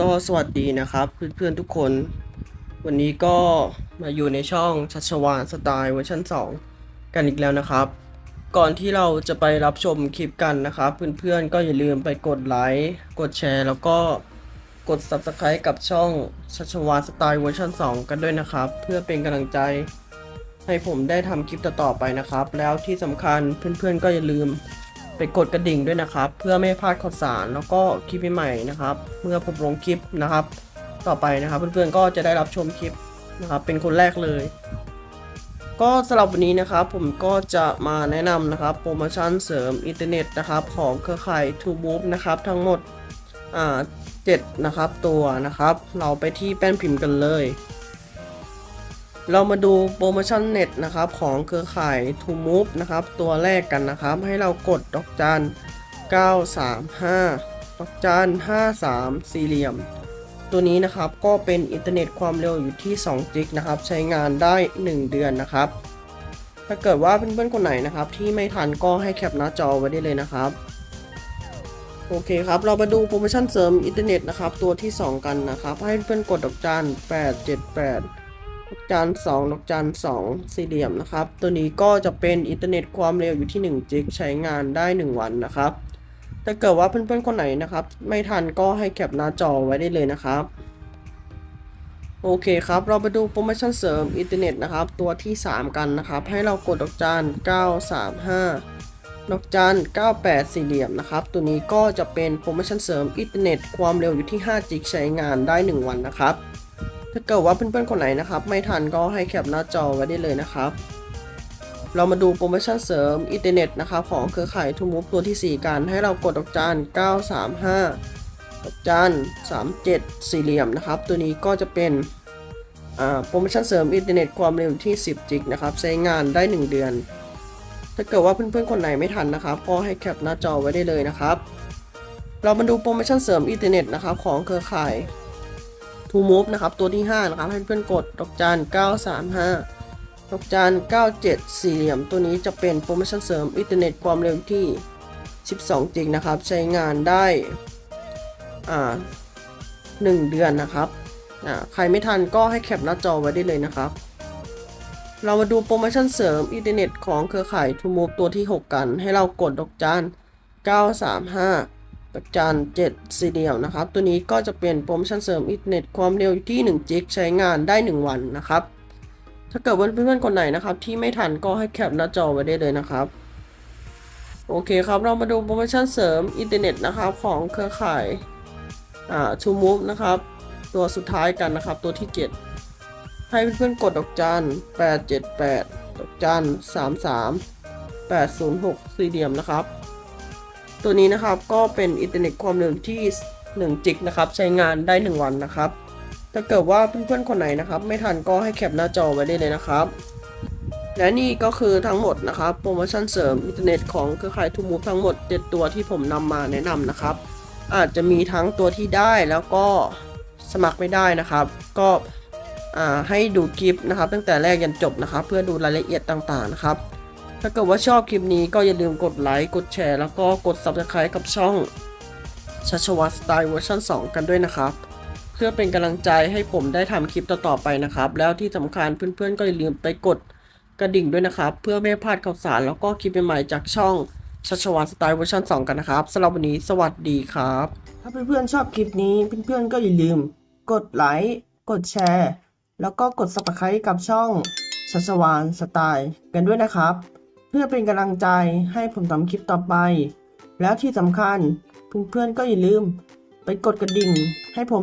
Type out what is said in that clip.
ก็สวัสดีนะครับเพื่อนๆทุกคน วันนี้ก็มาอยู่ในช่องชัชวานสไตล์เวอร์ชัน2 กันอีกแล้วนะครับ ก่อนที่เราจะไปรับชมคลิปกันนะครับ เพื่อนๆก็อย่าลืมไปกดไลค์กดแชร์ แล้วก็กด Subscribe กับช่องชัชวานสไตล์เวอร์ชัน2 กันด้วยนะครับ เพื่อเป็นกำลังใจให้ผมได้ทำคลิปต่อๆไปนะครับ แล้วที่สำคัญเพื่อนๆก็อย่าลืม ไปกดกระดิ่งด้วยนะครับ เพื่อไม่ให้พลาดข่าวสารแล้วก็คลิปใหม่ๆนะครับ เมื่อผมลงคลิปนะครับ ต่อไปนะครับ เพื่อนๆก็จะได้รับชมคลิปนะครับ เป็นคนแรกเลย ก็สำหรับวันนี้นะครับ ผมก็จะมาแนะนำนะครับโปรโมชั่นเสริมอินเทอร์เน็ตนะครับ ของเครือข่าย t ูบู b นะครับ ทั้งหมดอ่าเจ็ดนะครับตัวนะครับ เราไปที่แป้นพิมพ์กันเลย เรามาดูโปรโมชั่นเน็ตนะครับของเครือข่าย t ู Move นะครับตัวแรกกันนะครับ ให้เรากดดอกจัน 935 ดอกจัน 53 สี่เหลี่ยม ตัวนี้นะครับก็เป็นอินเทอร์เน็ตความเร็วอยู่ที่ 2 จิกนะครับ ใช้งานได้ 1 เดือนนะครับ ถ้าเกิดว่าเพื่อนๆคนไหนนะครับ ที่ไม่ทันก็ให้แคปหน้าจอไว้ได้เลยนะครับโอเคครับ เรามาดูโปรโมชั่นเสริมอินเทอร์เน็ตนะครับ ตัวที่ 2 กันนะครับ ให้เพื่อนกดดอกจัน878ดอ กจัน2ดอกจัน2สี่เหลี่ยมนะครับ ตัวนี้ก็จะเป็นอินเทอร์เน็ตความเร็วอยู่ที่1จิกใช้งานได้ 1 วันนะครับถ้าเกิดว่าเพื่อนๆคนไหนนะครับ ไม่ทันก็ให้แคปหน้าจอไว้ได้เลยนะครับ โอเคครับ เราไปดูโปรโมชั่นเสริมอินเทอร์เน็ตนะครับ ตัวที่ 3 กันนะครับ ให้เรากดดอกจัน935 ดอกจัน98 สี่เหลี่ยมนะครับ ตัวนี้ก็จะเป็นโปรโมชั่นเสริมอินเทอร์เน็ตความเร็วอยู่ที่5จิกใช้งานได้ 1 วันนะครับ ถ้าเกิดว่าเพื่อนๆคนไหนนะครับ ไม่ทันก็ให้แคปหน้าจอไว้ได้เลยนะครับ เรามาดูโปรโมชั่นเสริมอินเทอร์เน็ตนะครับของเครือข่ายทูมูฟตัวที่ 4 กัน ให้เรากดดอกจัน935ดอกจัน37 สี่เหลี่ยมนะครับ ตัวนี้ก็จะเป็นโปรโมชั่นเสริมอินเทอร์เน็ตความเร็วที่ 10 จิกนะครับ ใช้งานได้ 1 เดือน ถ้าเกิดว่าเพื่อนๆคนไหนไม่ทันนะครับ ก็ให้แคปหน้าจอไว้ได้เลยนะครับ เรามาดูโปรโมชั่นเสริมอินเทอร์เน็ตนะครับของเครือข่าย ทูมูฟนะครับ ตัวที่ 5 นะครับ ให้เพื่อนกดดอกจัน935 ดอกจัน97 สี่เหลี่ยม ตัวนี้จะเป็นโปรโมชั่นเสริมอินเทอร์เน็ตความเร็วที่ 12 จิกนะครับ ใช้งานได้ อ่า 1 เดือนนะครับ อ่า ใครไม่ทันก็ให้แคปหน้าจอไว้ได้เลยนะครับ เรามาดูโปรโมชั่นเสริมอินเทอร์เน็ตของเครือข่ายทูมูฟตัวที่ 6 กัน ให้เรากดดอกจัน935 ดอกจัน7สีเหลี่ยมนะครับ ตัวนี้ก็จะเป็นโปรโมชั่นเสริมอินเทอร์เน็ตความเร็วอยู่ที่1จิกใช้งานได้ 1 วันนะครับ ถ้าเกิดเพื่อนๆคนไหนนะครับ ที่ไม่ทันก็ให้แคปหน้าจอไว้ได้เลยนะครับ โอเคครับเรามาดูโปรโมชั่นเสริมอินเทอร์เน็ตนะครับของเครือข่ายอ่าทูมูฟนะครับ ตัวสุดท้ายกันนะครับ ตัวที่ 7 ให้เพื่อนๆกดดอกจัน878ดอกจัน33 806สี่เหลี่ยมนะครับ ตัวนี้นะครับก็เป็นอินเทอร์เน็ตความเร็วที่ 1 จิกนะครับ ใช้งานได้ 1 วันนะครับ ถ้าเกิดว่าเพื่อนๆคนไหนนะครับ ไม่ทันก็ให้แคปหน้าจอไว้ได้เลยนะครับ และนี่ก็คือทั้งหมดนะครับโปรโมชั่นเสริมอินเทอร์เน็ตของเครือข่ายทูมูฟทั้งหมด 7 ตัวที่ผมนำมาแนะนำนะครับ อาจจะมีทั้งตัวที่ได้แล้วก็สมัครไม่ได้นะครับ ก็ให้ดูคลิปนะครับ ตั้งแต่แรกยันจบนะครับ เพื่อดูรายละเอียดต่างๆนะครับ ถ้าเกิดว่าชอบคลิปนี้ก็อย่าลืมกดไลค์ กดแชร์ แล้วก็กด Subscribe กับช่องชัชวัตสไตล์เวอร์ชัน2 กันด้วยนะครับ เพื่อเป็นกำลังใจให้ผมได้ทำคลิปต่อๆไปนะครับ แล้วที่สำคัญเพื่อนๆ ก็อย่าลืมไปกดกระดิ่งด้วยนะครับ เพื่อไม่ให้พลาดข่าวสารแล้วก็คลิปใหม่ๆจากช่องชัชวานสไตล์เวอร์ชัน2 กันนะครับสำหรับวันนี้สวัสดีครับ ถ้าเพื่อนๆชอบคลิปนี้เพื่อนๆก็อย่าลืม กดไลค์ กดแชร์ แล้วก็กด subscribe กับช่องชัชวานสไตล์กันด้วยนะครับ พื่อเป็นกำลังใจให้ผมทำคลิปต่อไป แล้วที่สำคัญเพื่อนๆก็อย่าลืม ไปกดกระดิ่งให้ผม